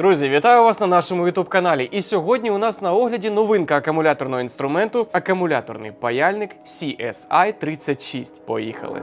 Друзі, вітаю вас на нашому youtube каналі. І сьогодні у нас на огляді новинка акумуляторного інструменту акумуляторний паяльник CSI 36. Поїхали.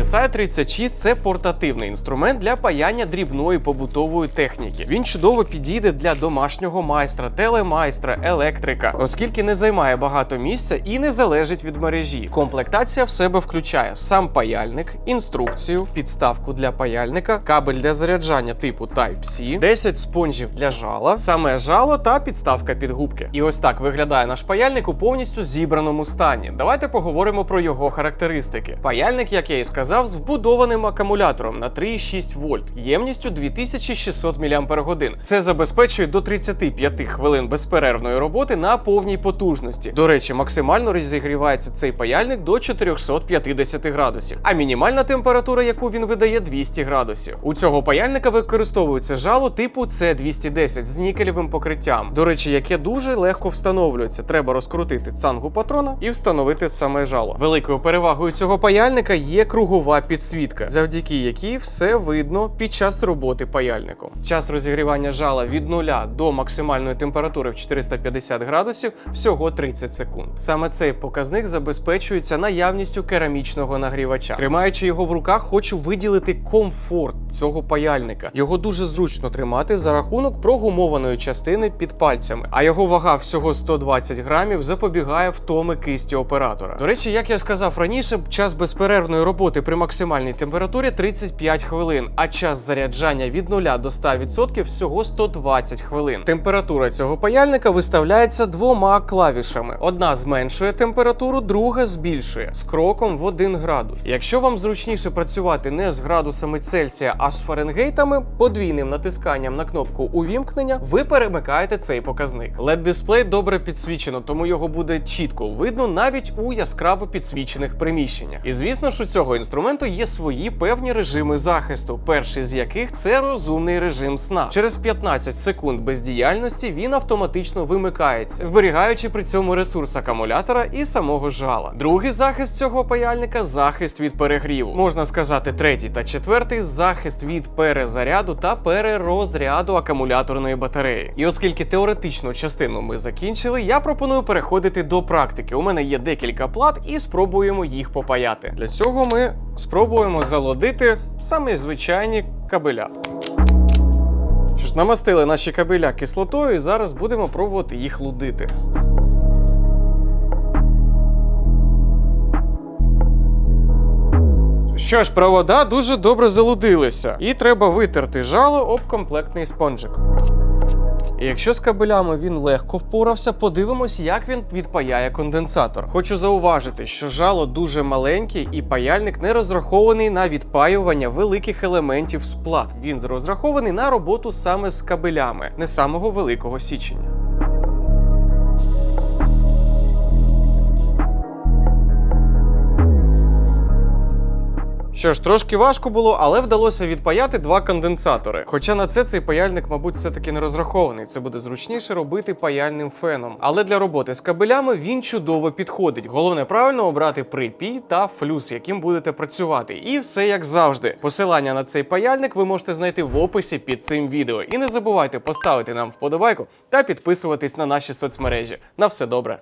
CSI 36 це портативний інструмент для паяння дрібної побутової техніки. Він чудово підійде для домашнього майстра, телемайстра, електрика, оскільки не займає багато місця і не залежить від мережі. Комплектація в себе включає сам паяльник, інструкцію, підставку для паяльника, кабель для заряджання типу Type-C, 10 спонжів для жала, саме жало та підставка під губки. І ось так виглядає наш паяльник у повністю зібраному стані. Давайте поговоримо про його характеристики. Паяльник, як я і сказав, з вбудованим акумулятором на 3,6 вольт, ємністю 2600 мАч. Це забезпечує до 35 хвилин безперервної роботи на повній потужності. До речі, максимально розігрівається цей паяльник до 450 градусів, а мінімальна температура, яку він видає, 200 градусів. У цього паяльника використовується жало типу C210 з нікелевим покриттям. До речі, яке дуже легко встановлюється. Треба розкрутити цангу патрона і встановити саме жало. Великою перевагою цього паяльника є кругова підсвітка, завдяки якій все видно під час роботи паяльником. Час розігрівання жала від 0 до максимальної температури в 450 градусів всього 30 секунд. Саме цей показник забезпечується наявністю керамічного нагрівача. Тримаючи його в руках, хочу виділити комфорт цього паяльника. Його дуже зручно тримати за рахунок прогумованої частини під пальцями, а його вага всього 120 грамів запобігає втоми кисті оператора. До речі, як я сказав раніше, час безперервної роботи при максимальній температурі 35 хвилин, а час заряджання від 0 до 100% всього 120 хвилин. Температура цього паяльника виставляється двома клавішами: одна зменшує температуру, друга збільшує з кроком в 1 градус. Якщо вам зручніше працювати не з градусами Цельсія, а з Фаренгейтами, подвійним натисканням на кнопку увімкнення ви перемикаєте цей показник. led дисплей добре підсвічено, тому його буде чітко видно навіть у яскраво підсвічених приміщеннях. І звісно ж у цього інструменту є свої певні режими захисту, перший з яких це розумний режим сна. Через 15 секунд бездіяльності він автоматично вимикається, зберігаючи при цьому ресурс акумулятора і самого жала. Другий захист цього паяльника захист від перегріву. Можна сказати, третій та четвертий захист від перезаряду та перерозряду акумуляторної батареї. І оскільки теоретичну частину ми закінчили, я пропоную переходити до практики. У мене є декілька плат і спробуємо їх попаяти. Для цього ми спробуємо залодити самі звичайні кабеля. Що ж, намастили наші кабеля кислотою, і зараз будемо пробувати їх лудити. Що ж, провода дуже добре залудилися, і треба витерти жало об комплектний спонжик. Якщо з кабелями він легко впорався, подивимось, як він відпаяє конденсатор. Хочу зауважити, що жало дуже маленьке і паяльник не розрахований на відпаювання великих елементів з плат. Він розрахований на роботу саме з кабелями, не самого великого січення. Що ж, трошки важко було, але вдалося відпаяти два конденсатори. Хоча на це цей паяльник, мабуть, все-таки не розрахований. Це буде зручніше робити паяльним феном. Але для роботи з кабелями він чудово підходить. Головне правильно обрати припій та флюс, яким будете працювати. І все як завжди. Посилання на цей паяльник ви можете знайти в описі під цим відео. І не забувайте поставити нам вподобайку та підписуватись на наші соцмережі. На все добре.